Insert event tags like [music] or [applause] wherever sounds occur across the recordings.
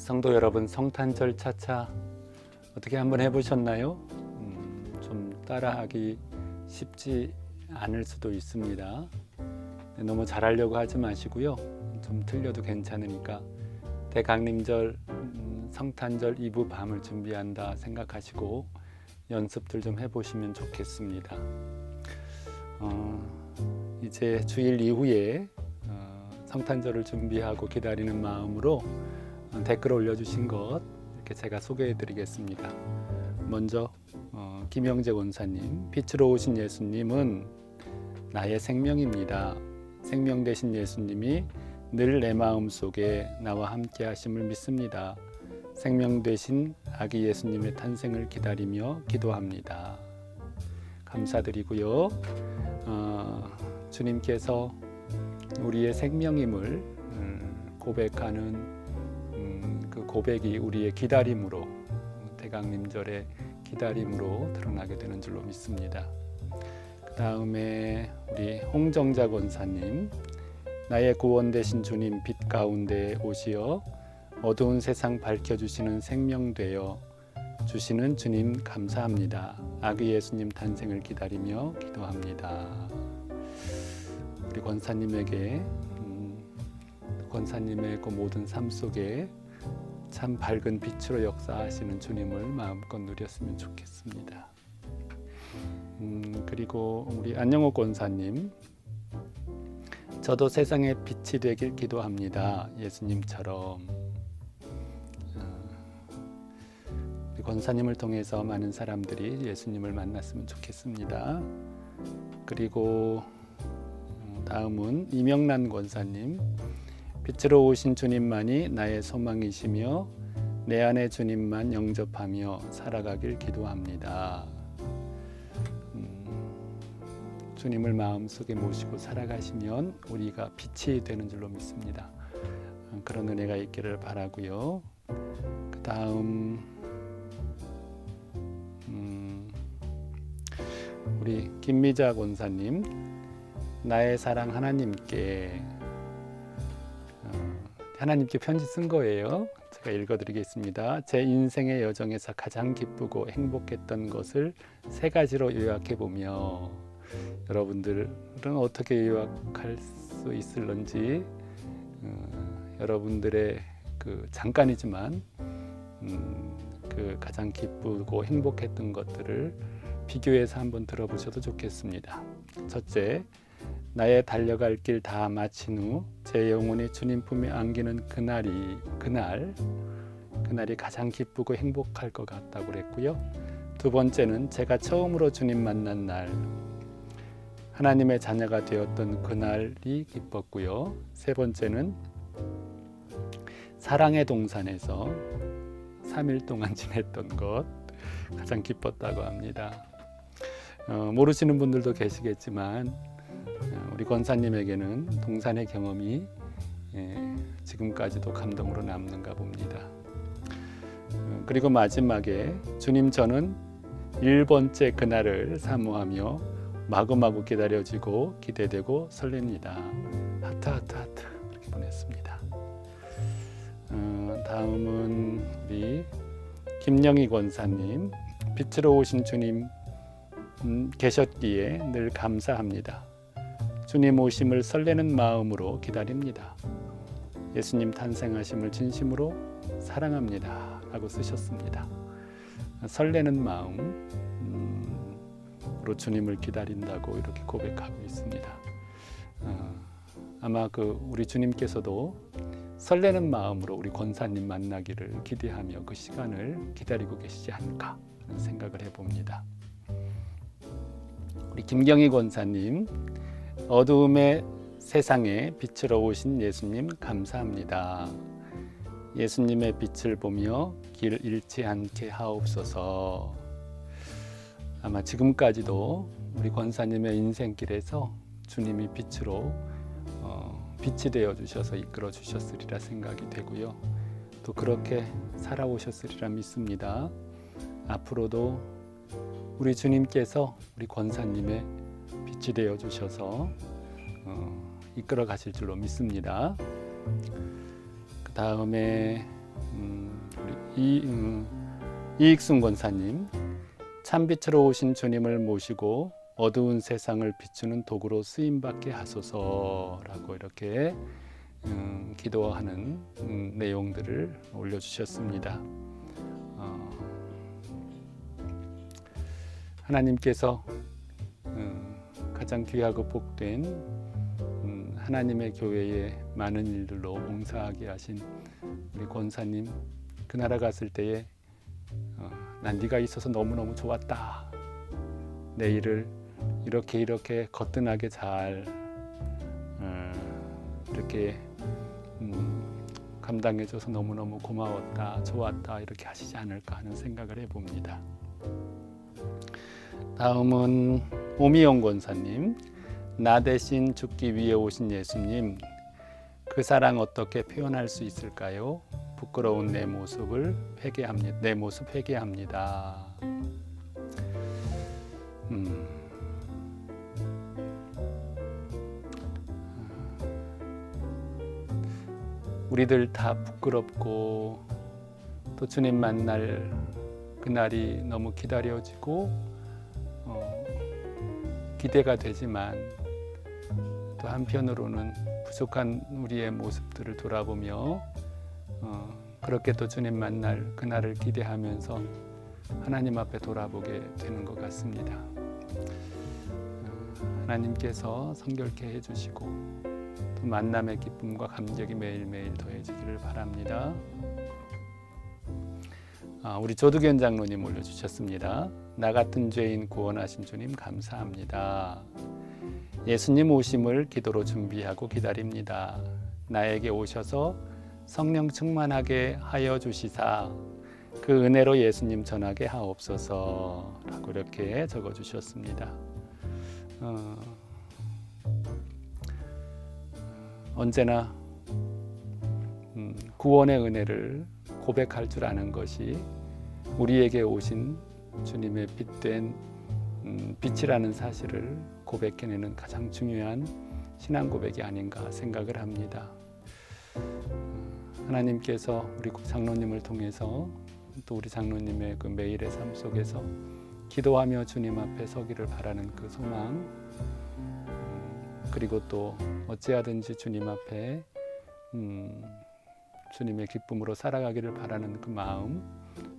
성도 여러분 성탄절 차차 어떻게 한번 해보셨나요? 음, 좀 따라하기 쉽지 않을 수도 있습니다. 네, 너무 잘하려고 하지 마시고요. 좀 틀려도 괜찮으니까 대강림절 음, 성탄절 이브 밤을 준비한다 생각하시고 연습들 좀 해보시면 좋겠습니다. 어, 이제 주일 이후에 어, 성탄절을 준비하고 기다리는 마음으로 어, 댓글 올려주신 것 이렇게 제가 소개해드리겠습니다. 먼저 어, 김영재 원사님, 빛으로 오신 예수님은 나의 생명입니다. 생명 되신 예수님이 늘 내 마음 속에 나와 함께 하심을 믿습니다. 생명 되신 아기 예수님의 탄생을 기다리며 기도합니다. 감사드리고요. 어, 주님께서 우리의 생명임을 음, 고백하는 고백이 우리의 기다림으로 대강림절의 기다림으로 드러나게 되는 줄로 믿습니다. 그 다음에 우리 홍정자 권사님 나의 구원 되신 주님 빛 가운데 오시어 어두운 세상 밝혀주시는 생명 되어 주시는 주님 감사합니다. 아기 예수님 탄생을 기다리며 기도합니다. 우리 권사님에게 음, 권사님의 그 모든 삶 속에 참 밝은 빛으로 역사하시는 주님을 마음껏 누렸으면 좋겠습니다. 음, 그리고 우리 안영호 권사님, 저도 세상의 빛이 되길 기도합니다. 예수님처럼. 어, 우리 권사님을 통해서 많은 사람들이 예수님을 만났으면 좋겠습니다. 그리고 음, 다음은 이명란 권사님. 빛으로 오신 주님만이 나의 소망이시며 내 안에 주님만 영접하며 살아가길 기도합니다. 음, 주님을 마음속에 모시고 살아가시면 우리가 빛이 되는 줄로 믿습니다. 어, 그런 은혜가 있기를 바라고요. 그 다음 음, 우리 김미자 권사님 나의 사랑 하나님께 어, 하나님께 편지 쓴 거예요. 제가 읽어드리겠습니다. 제 인생의 여정에서 가장 기쁘고 행복했던 것을 세 가지로 요약해 보며 여러분들은 어떻게 요약할 수 있을런지 어, 여러분들의 그 잠깐이지만 음, 그 가장 기쁘고 행복했던 것들을 비교해서 한번 들어보셔도 좋겠습니다. 첫째, 나의 달려갈 길 다 마친 후 제 영혼이 주님 품에 안기는 그날이 그날 그날이 가장 기쁘고 행복할 것 같다고 그랬고요. 두 번째는 제가 처음으로 주님 만난 날 하나님의 자녀가 되었던 그날이 기뻤고요. 세 번째는 사랑의 동산에서 3일 동안 [laughs] 지냈던 것 가장 기뻤다고 합니다. 어, 모르시는 분들도 계시겠지만 어, 우리 권사님에게는 동산의 경험이 예, 지금까지도 감동으로 남는가 봅니다. 어, 그리고 마지막에 주님 저는 일 번째 그날을 사모하며 마구마구 기다려지고 기대되고 설렙니다. 하트 하트 하트 이렇게 보냈습니다. 어, 다음은 우리 김영희 권사님 빛으로 오신 주님 음, 계셨기에 늘 감사합니다. 주님 오심을 설레는 마음으로 기다립니다. 예수님 탄생하심을 진심으로 사랑합니다. 라고 쓰셨습니다. 설레는 마음으로 주님을 기다린다고 이렇게 고백하고 있습니다. 어, 아마 그 우리 주님께서도 설레는 마음으로 우리 권사님 만나기를 기대하며 그 시간을 기다리고 계시지 않을까 생각을 해봅니다. 우리 김경희 권사님 어두움의 세상에 빛으로 오신 예수님 감사합니다. 예수님의 빛을 보며 길 잃지 않게 하옵소서. 아마 지금까지도 우리 권사님의 인생길에서 주님이 빛으로 어, 빛이 되어 주셔서 이끌어 주셨으리라 생각이 되고요. 또 그렇게 살아오셨으리라 믿습니다. 앞으로도 우리 주님께서 우리 권사님의 빛이 되어 주셔서 어, 이끌어 가실 줄로 믿습니다. 그 다음에 음, 우리 이, 음, 이익순 권사님 참빛으로 오신 주님을 모시고 어두운 세상을 비추는 도구로 쓰임 받게 하소서라고 이렇게 음, 기도하는 음, 내용들을 올려주셨습니다. 어, 하나님께서 음, 가장 귀하고 복된 음, 하나님의 교회에 많은 일들로 봉사하게 하신 우리 권사님 그 나라 갔을 때에 어, 난 네가 있어서 너무너무 좋았다. 내 일을 이렇게 이렇게 거뜬하게 잘 어, 이렇게 음, 감당해줘서 너무너무 고마웠다, 좋았다 이렇게 하시지 않을까 하는 생각을 해봅니다. 다음은 오미영 권사님, 나 대신 죽기 위해 오신 예수님, 그 사랑 어떻게 표현할 수 있을까요? 부끄러운 내 모습을 회개합니다. 내 모습 회개합니다. 음. 우리들 다 부끄럽고 또 주님 만날 그날이 너무 기다려지고 어, 기대가 되지만 또 한편으로는 부족한 우리의 모습들을 돌아보며 어, 그렇게 또 주님 만날 그날을 기대하면서 하나님 앞에 돌아보게 되는 것 같습니다. 어, 하나님께서 성결케 해주시고 또 만남의 기쁨과 감격이 매일매일 더해지기를 바랍니다. 아, 우리 조두견 장로님 올려주셨습니다. 나 같은 죄인 구원하신 주님 감사합니다. 예수님 오심을 기도로 준비하고 기다립니다. 나에게 오셔서 성령 충만하게 하여 주시사 그 은혜로 예수님 전하게 하옵소서라고 이렇게 적어 주셨습니다. 어, 언제나 음, 구원의 은혜를 고백할 줄 아는 것이 우리에게 오신 주님의 빛된 음, 빛이라는 사실을 고백해내는 가장 중요한 신앙 고백이 아닌가 생각을 합니다. 하나님께서 우리 장로님을 통해서 또 우리 장로님의 그 매일의 삶 속에서 기도하며 주님 앞에 서기를 바라는 그 소망 음, 그리고 또 어찌하든지 주님 앞에 음, 주님의 기쁨으로 살아가기를 바라는 그 마음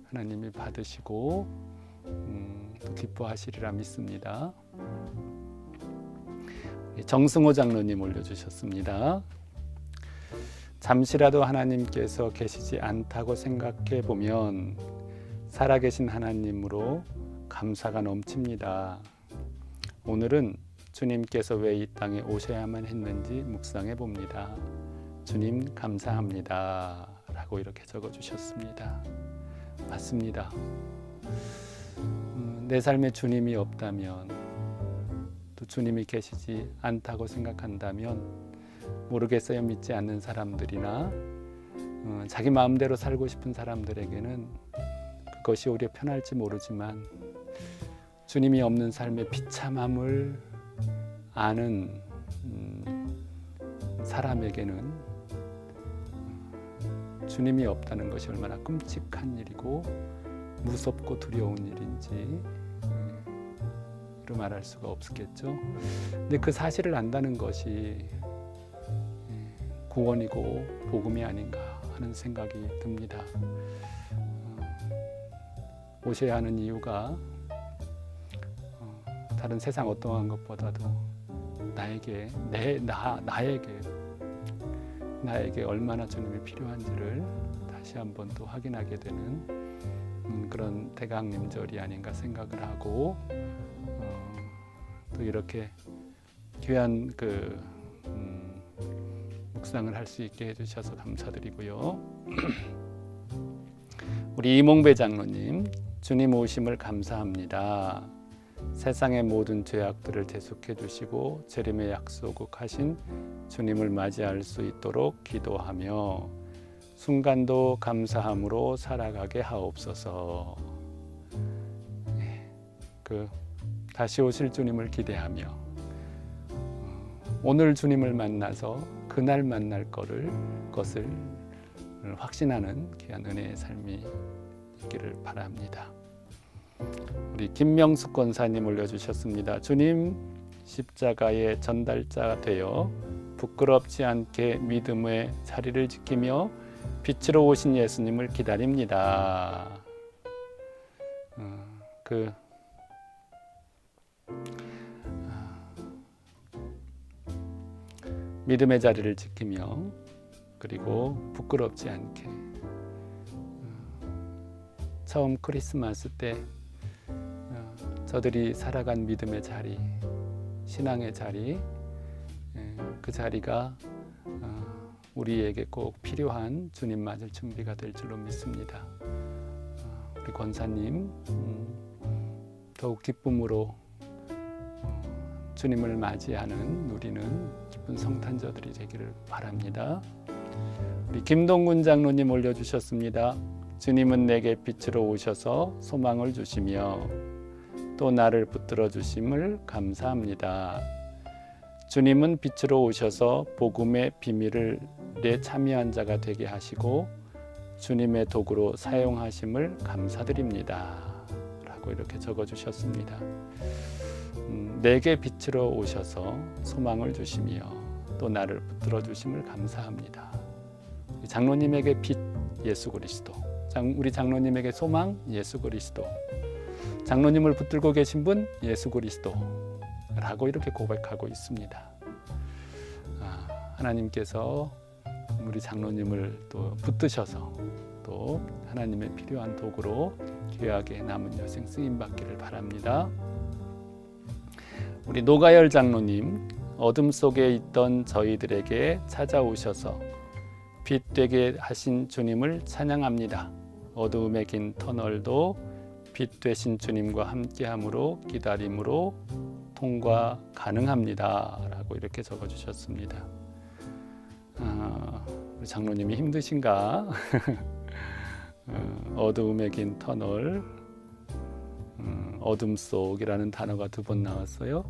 하나님이 받으시고 음, 또 기뻐하시리라 믿습니다. 정승호 장로님 올려주셨습니다. 잠시라도 하나님께서 계시지 않다고 생각해 보면 살아계신 하나님으로 감사가 넘칩니다. 오늘은 주님께서 왜 이 땅에 오셔야만 했는지 묵상해 봅니다. 주님 감사합니다. 라고 이렇게 적어 주셨습니다. 맞습니다. 음, 내 삶에 주님이 없다면 또 주님이 계시지 않다고 생각한다면 모르겠어요 믿지 않는 사람들이나 어, 자기 마음대로 살고 싶은 사람들에게는 그것이 오히려 편할지 모르지만 주님이 없는 삶의 비참함을 아는 음, 사람에게는 주님이 없다는 것이 얼마나 끔찍한 일이고 무섭고 두려운 일인지 로 말할 수가 없겠죠. 근데 그 사실을 안다는 것이 구원이고 복음이 아닌가 하는 생각이 듭니다. 어, 오셔야 하는 이유가 어, 다른 세상 어떠한 것보다도 나에게 내 나 나에게 나에게 얼마나 주님이 필요한지를 다시 한번 또 확인하게 되는 음, 그런 대강림절이 아닌가 생각을 하고 어, 또 이렇게 귀한 그 음, 묵상을 할 수 있게 해주셔서 감사드리고요. [clears throat] 우리 이몽배 장로님 주님 오심을 감사합니다. 세상의 모든 죄악들을 대속해 주시고 재림의 약속하신 주님을 맞이할 수 있도록 기도하며 순간도 감사함으로 살아가게 하옵소서. 예, 그 다시 오실 주님을 기대하며 어, 오늘 주님을 만나서 그날 만날 거를 것을 확신하는 귀한 은혜의 삶이 있기를 바랍니다. 우리 김명숙 권사님 올려주셨습니다. 주님 십자가의 전달자 되어 부끄럽지 않게 믿음의 자리를 지키며 빛으로 오신 예수님을 기다립니다. 어, 그 아, 믿음의 자리를 지키며 그리고 부끄럽지 않게 어, 처음 크리스마스 때 어, 저들이 살아간 믿음의 자리, 신앙의 자리, 예, 그 자리가 어, 우리에게 꼭 필요한 주님 맞을 준비가 될 줄로 믿습니다. 어, 우리 권사님 음, 더욱 기쁨으로 어, 주님을 맞이하는 누리는 기쁜 성탄절들이 되기를 바랍니다. 우리 김동군 장로님 올려주셨습니다. 주님은 내게 빛으로 오셔서 소망을 주시며 또 나를 붙들어 주심을 감사합니다. 주님은 빛으로 오셔서 복음의 비밀을 내 참여한 자가 되게 하시고 주님의 도구로 사용하심을 감사드립니다. 라고 이렇게 적어 주셨습니다. 음, 내게 빛으로 오셔서 소망을 주시며 또 나를 붙들어 주심을 감사합니다. 장로님에게 빛 예수 그리스도, 장, 우리 장로님에게 소망 예수 그리스도, 장로님을 붙들고 계신 분 예수 그리스도라고 이렇게 고백하고 있습니다. 아, 하나님께서 우리 장로님을 또 붙드셔서 또 하나님의 필요한 도구로 귀하게 남은 여생 쓰임 받기를 바랍니다. 우리 노가열 장로님 어둠 속에 있던 저희들에게 찾아오셔서 빛 되게 하신 주님을 찬양합니다. 어두움의 긴 터널도 빛 되신 주님과 함께함으로 기다림으로 통과 가능합니다라고 이렇게 적어 주셨습니다. 아, 우리 장로님이 힘드신가? [laughs] 어, 어두움의 긴 터널, 음, 어둠 속이라는 단어가 두 번 나왔어요.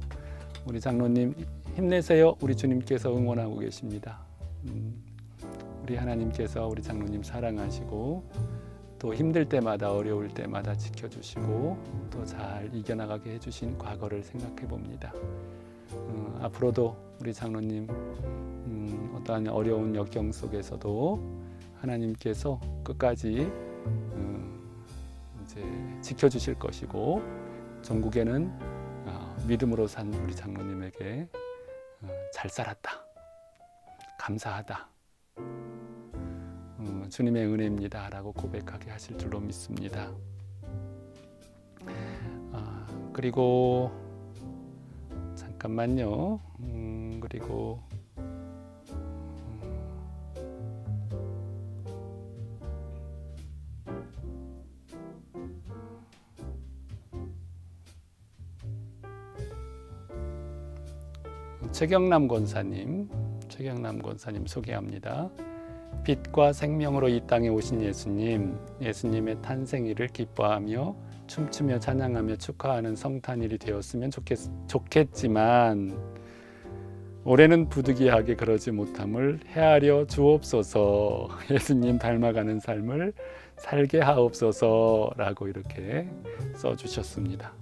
우리 장로님 힘내세요. 우리 주님께서 응원하고 계십니다. 음, 우리 하나님께서 우리 장로님 사랑하시고 또 힘들 때마다 어려울 때마다 지켜주시고 또 잘 이겨나가게 해주신 과거를 생각해 봅니다. 음, 앞으로도 우리 장로님 음, 어떠한 어려운 역경 속에서도 하나님께서 끝까지 음, 이제 지켜주실 것이고 전국에는 어, 믿음으로 산 우리 장로님에게 어, 잘 살았다, 감사하다. 어, 주님의 은혜입니다라고 고백하게 하실 줄로 믿습니다. 아, 그리고 잠깐만요. 음, 그리고 최경남 권사님, 최경남 권사님 소개합니다. 빛과 생명으로 이 땅에 오신 예수님, 예수님의 탄생일을 기뻐하며 춤추며 찬양하며 축하하는 성탄일이 되었으면 좋겠, 좋겠지만 올해는 부득이하게 그러지 못함을 헤아려 주옵소서 [laughs] 예수님 닮아가는 삶을 살게 하옵소서라고 이렇게 써주셨습니다.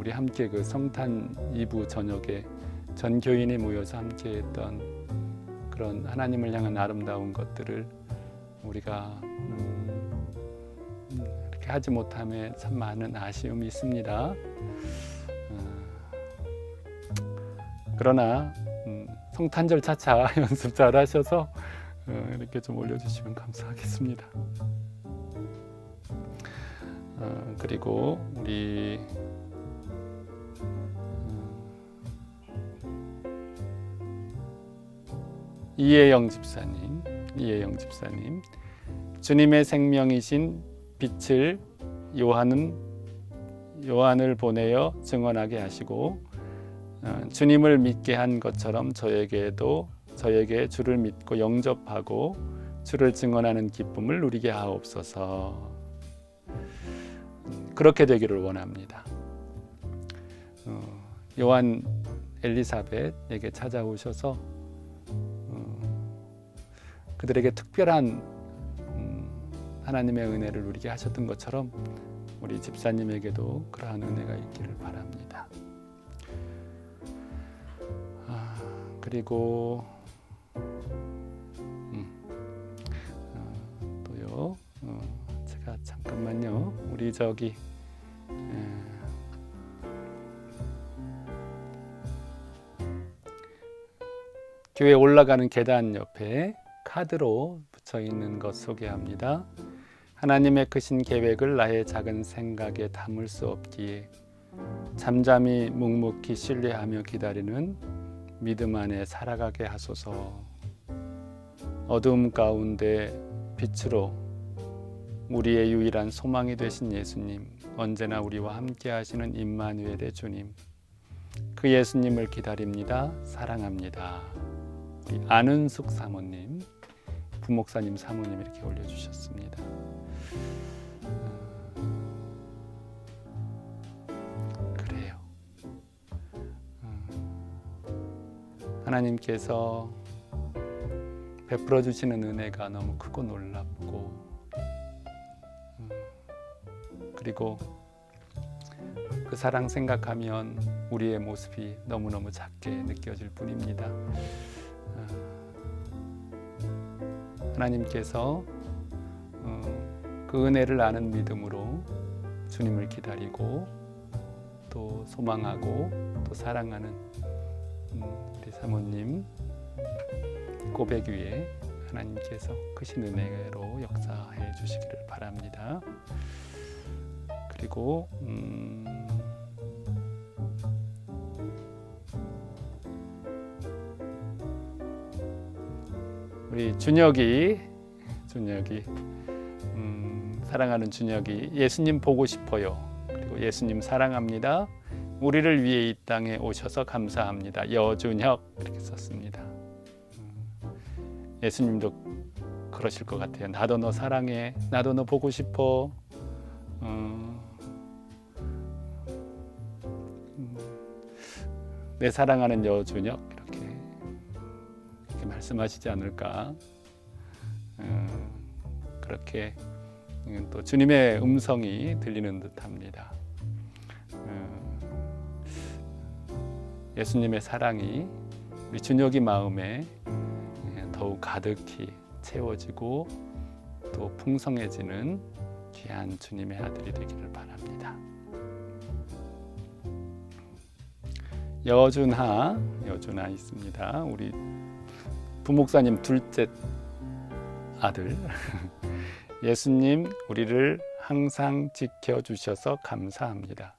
우리 함께 그 성탄 2부 저녁에 전 교인이 모여서 함께 했던 그런 하나님을 향한 아름다운 것들을 우리가 음, 이렇게 하지 못함에 참 많은 아쉬움이 있습니다. 어, 그러나 음, 성탄절 차차 [laughs] 연습 잘 하셔서 어, 이렇게 좀 올려주시면 감사하겠습니다. 어, 그리고 우리 이혜영 집사님, 이혜영 집사님, 주님의 생명이신 빛을 요한은 요한을 보내어 증언하게 하시고 어, 주님을 믿게 한 것처럼 저에게도 저에게 주를 믿고 영접하고 주를 증언하는 기쁨을 누리게 하옵소서. 그렇게 되기를 원합니다. 어, 요한 엘리사벳에게 찾아오셔서 어, 그들에게 특별한 음, 하나님의 은혜를 누리게 하셨던 것처럼 우리 집사님에게도 그러한 은혜가 있기를 바랍니다. 아, 그리고 음, 어, 또요. 어, 제가 잠깐만요. 우리 저기 에, 교회 올라가는 계단 옆에 카드로 붙여 있는 것 소개합니다. 하나님의 크신 계획을 나의 작은 생각에 담을 수 없기에 잠잠히 묵묵히 신뢰하며 기다리는 믿음 안에 살아가게 하소서. 어둠 가운데 빛으로 우리의 유일한 소망이 되신 예수님, 언제나 우리와 함께 하시는 임마누엘의 주님. 그 예수님을 기다립니다. 사랑합니다. 안은숙 사모님, 부목사님 사모님 이렇게 올려주셨습니다. 음, 그래요. 음, 하나님께서 베풀어 주시는 은혜가 너무 크고 놀랍고 음, 그리고 그 사랑 생각하면 우리의 모습이 너무너무 작게 느껴질 뿐입니다. 하나님께서 어, 그 은혜를 아는 믿음으로 주님을 기다리고 또 소망하고 또 사랑하는 음, 우리 사모님 고백 위에 하나님께서 크신 은혜로 역사해 주시기를 바랍니다. 그리고 음, 우리 준혁이 준혁이 음, 사랑하는 준혁이 예수님 보고 싶어요. 그리고 예수님 사랑합니다. 우리를 위해 이 땅에 오셔서 감사합니다. 여준혁 이렇게 썼습니다. 음, 예수님도 그러실 것 같아요. 나도 너 사랑해. 나도 너 보고 싶어. 어, 음, 내 사랑하는 여준혁 말씀하시지 않을까. 음, 그렇게 음, 또 주님의 음성이 들리는 듯합니다. 음, 예수님의 사랑이 우리 준혁이 마음에 예, 더욱 가득히 채워지고 또 풍성해지는 귀한 주님의 아들이 되기를 바랍니다. 여준하, 여준하 있습니다. 우리 부목사님 둘째 아들. [laughs] 예수님, 우리를 항상 지켜 주셔서 감사합니다.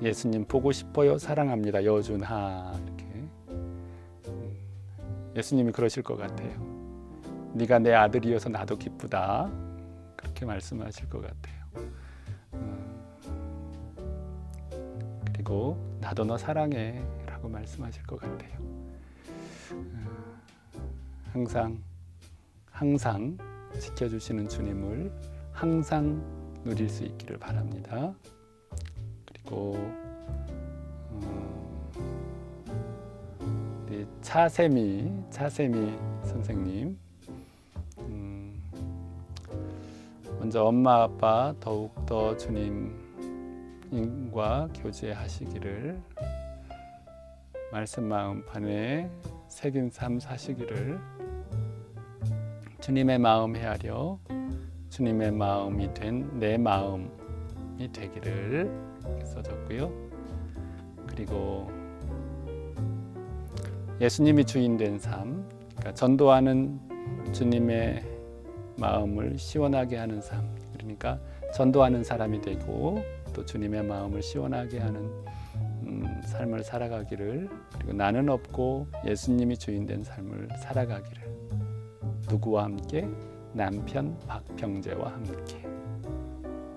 예수님 보고 싶어요. 사랑합니다. 여준하 이렇게 음, 예수님이 그러실 것 같아요. 네가 내 아들이어서 나도 기쁘다. 그렇게 말씀하실 것 같아요. 음, 그리고 나도 너 사랑해라고 말씀하실 것 같아요. 음, 항상 항상 지켜주시는 주님을 항상 누릴 수 있기를 바랍니다. 그리고 어, 우리 차세미 차세미 선생님 음, 먼저 엄마 아빠 더욱 더 주님과 교제하시기를 말씀 마음 안에 새긴 삶 사시기를 주님의 마음 헤아려 주님의 마음이 된 내 마음이 되기를 써졌고요. 그리고 예수님이 주인 된 삶, 그러니까 전도하는 주님의 마음을 시원하게 하는 삶. 그러니까 전도하는 사람이 되고 또 주님의 마음을 시원하게 하는 음, 삶을 살아가기를 그리고 나는 없고 예수님이 주인 된 삶을 살아가기를 누구와 함께 남편 박병재와 함께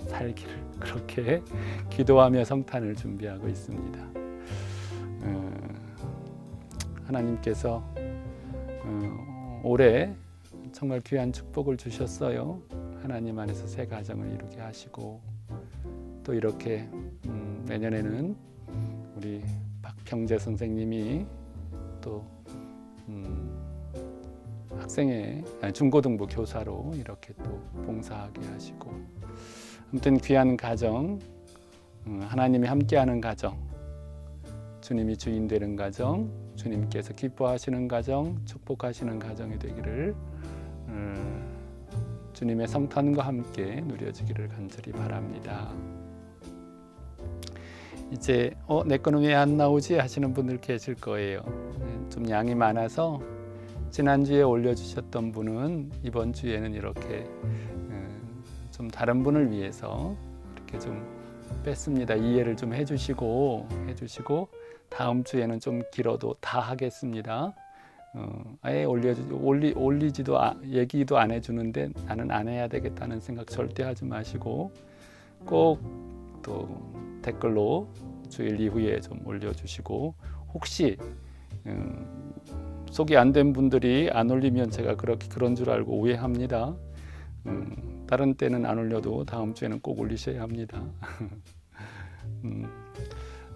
살기를 [laughs] 그렇게 기도하며 성탄을 준비하고 있습니다. 음, 하나님께서 어, 올해 정말 귀한 축복을 주셨어요. 하나님 안에서 새 가정을 이루게 하시고 또 이렇게 음, 내년에는 우리 경제 선생님이 또 음, 학생의 중고등부 교사로 이렇게 또 봉사하게 하시고 아무튼 귀한 가정 음, 하나님이 함께하는 가정 주님이 주인 되는 가정 주님께서 기뻐하시는 가정 축복하시는 가정이 되기를 음, 주님의 성탄과 함께 누려지기를 간절히 바랍니다. 이제 어, 내 거는 왜 안 나오지 하시는 분들 계실 거예요. 네, 좀 양이 많아서 지난주에 올려주셨던 분은 이번 주에는 이렇게 음, 좀 다른 분을 위해서 이렇게 좀 뺐습니다. 이해를 좀 해주시고 해주시고 다음 주에는 좀 길어도 다 하겠습니다. 어, 아예 올려주 올리 올리지도 아, 얘기도 안 해주는데 나는 안 해야 되겠다는 생각 절대 하지 마시고 꼭 또 댓글로 주일 이후에 좀 올려주시고 혹시 음, 소개 안 된 분들이 안 올리면 제가 그렇게 그런 줄 알고 오해합니다. 음, 다른 때는 안 올려도 다음 주에는 꼭 올리셔야 합니다. [laughs] 음,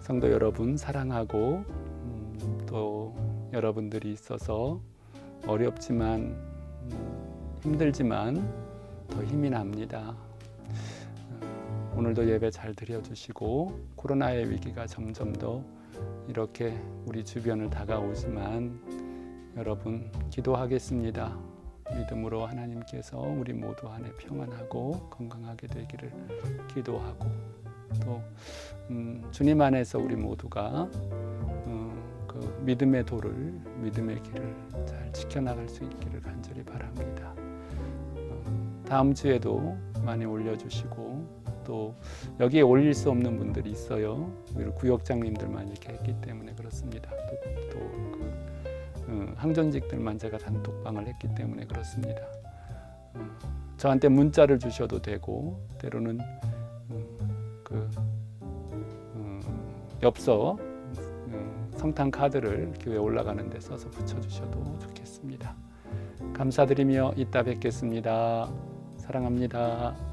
성도 여러분 사랑하고 음, 또 여러분들이 있어서 어렵지만 음, 힘들지만 더 힘이 납니다. 어, 오늘도 예배 잘 드려주시고 코로나의 위기가 점점 더 이렇게 우리 주변을 다가오지만 여러분 기도하겠습니다. 믿음으로 하나님께서 우리 모두 안에 평안하고 건강하게 되기를 기도하고 또 음, 주님 안에서 우리 모두가 어, 그 믿음의 도를 믿음의 길을 잘 지켜나갈 수 있기를 간절히 바랍니다. 어, 다음 주에도 많이 올려주시고 또 여기에 올릴 수 없는 분들이 있어요. 구역장님들만 이렇게 했기 때문에 그렇습니다. 또그 어, 항전직들만 제가 단톡방을 했기 때문에 그렇습니다. 어, 저한테 문자를 주셔도 되고 때로는 음, 그 음, 엽서 음, 성탄 카드를 교회 올라가는 데 써서 붙여주셔도 좋겠습니다. 감사드리며 이따 뵙겠습니다. 사랑합니다.